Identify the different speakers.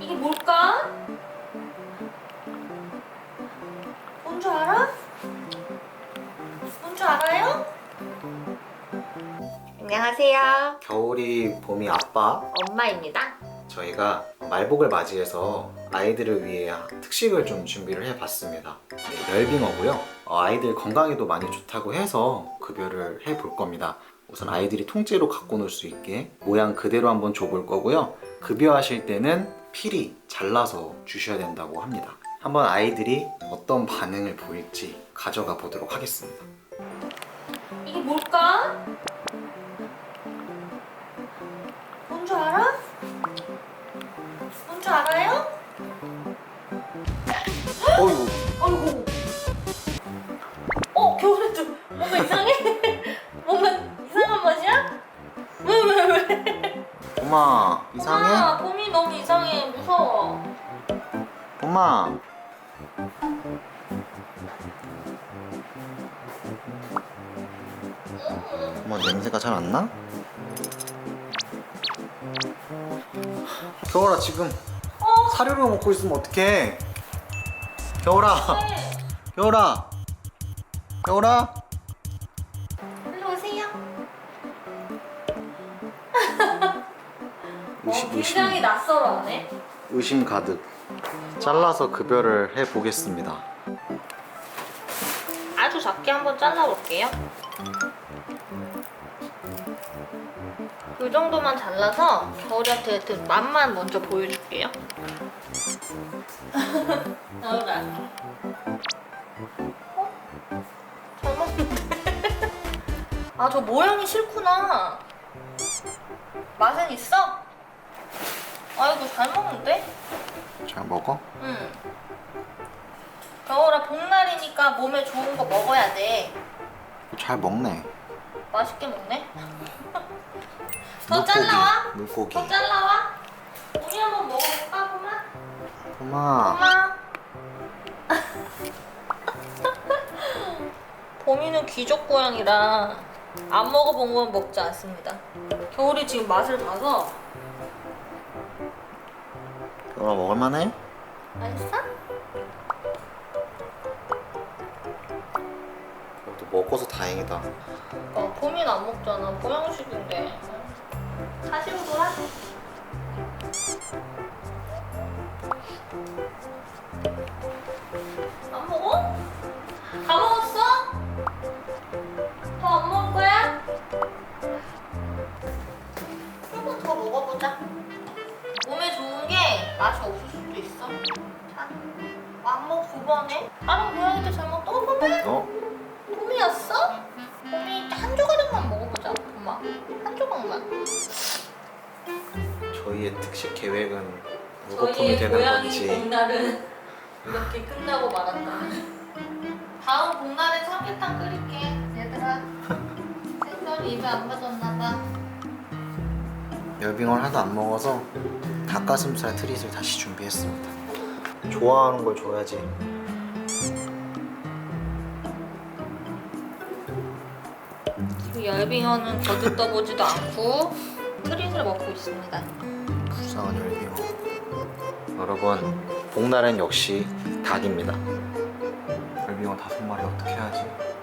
Speaker 1: 이게 뭘까? 뭔 줄 알아? 뭔 줄 알아요? 안녕하세요.
Speaker 2: 겨울이 봄이 아빠
Speaker 1: 엄마입니다.
Speaker 2: 저희가 말복을 맞이해서 아이들을 위해 특식을 좀 준비를 해봤습니다. 네, 열빙어고요. 어, 아이들 건강에도 많이 좋다고 해서 급여를 해볼 겁니다. 우선 아이들이 통째로 갖고 놀 수 있게 모양 그대로 한번 줘볼 거고요. 급여하실 때는 필히 잘라서 주셔야 된다고 합니다. 한번 아이들이 어떤 반응을 보일지 가져가 보도록 하겠습니다.
Speaker 1: 이게 뭘까? 뭔 줄 알아? 뭔 줄 알아요?
Speaker 2: 어이구,
Speaker 1: 아이고. 어, 겨울에도
Speaker 2: 엄마 이상해?
Speaker 1: 아, 봄이 너무 이상해. 무서워.
Speaker 2: 엄마. 엄마 냄새가 잘 안 나? 겨울아 지금
Speaker 1: 어,
Speaker 2: 사료를 먹고 있으면 어떡해? 겨울아,
Speaker 1: 네.
Speaker 2: 겨울아, 겨울아. 의심,
Speaker 1: 어, 굉장히 낯설어하네.
Speaker 2: 의심 가득. 잘라서 급여를 해 보겠습니다.
Speaker 1: 아주 작게 한번 잘라볼게요. 이 정도만 잘라서 겨울이한테 그 맛만 먼저 보여줄게요. 겨울아. 어? 잘 먹는데? 아, 저 모양이 싫구나. 맛은 있어? 잘 먹는데?
Speaker 2: 잘 먹어?
Speaker 1: 응. 겨울아, 복날이니까 몸에 좋은 거 먹어야 돼.
Speaker 2: 잘 먹네.
Speaker 1: 맛있게 먹네. 더 잘라와.
Speaker 2: 물고기.
Speaker 1: 더 잘라와. 우리 한번 먹어볼까, 보마?
Speaker 2: 엄마.
Speaker 1: 보마. 봄이는 귀족 고양이라 안 먹어본 건 먹지 않습니다. 겨울이 지금 맛을 봐서
Speaker 2: 겨울아 먹을만해?
Speaker 1: 맛있어?
Speaker 2: 그래도 먹어서 다행이다.
Speaker 1: 어, 봄이는 안 먹잖아. 보양식인데. 사시로 돌아. 안 먹어? 다 먹었어? 더 안 먹을 거야? 조금 더 먹어보자. 몸에 좋은 게 맛이 없을 수도 있어. 자, 안 먹고 두 번에. 다른 고양이들 잘 먹다. 어?
Speaker 2: 어?
Speaker 1: 봄이었어? 봄이 한 조각만 먹어보자, 엄마. 한 조각만.
Speaker 2: 저희의 특식 계획은 무거품이
Speaker 1: 저희의
Speaker 2: 되는
Speaker 1: 고양이
Speaker 2: 건지
Speaker 1: 복날은 이렇게 끝나고 말았다. 다음 복날에 삼계탕 끓일게, 얘들아. 생선이 입에 안 맞았나 봐.
Speaker 2: 열빙어를 하도 안 먹어서 닭가슴살 트릿을 다시 준비했습니다. 좋아하는 걸 줘야지.
Speaker 1: 지금 열빙어는 거들떠보지도 않고 트릿을 먹고 있습니다.
Speaker 2: 불쌍한 열빙어. 여러분, 복날엔 역시 닭입니다. 열빙어 다섯 마리 어떻게 해야지?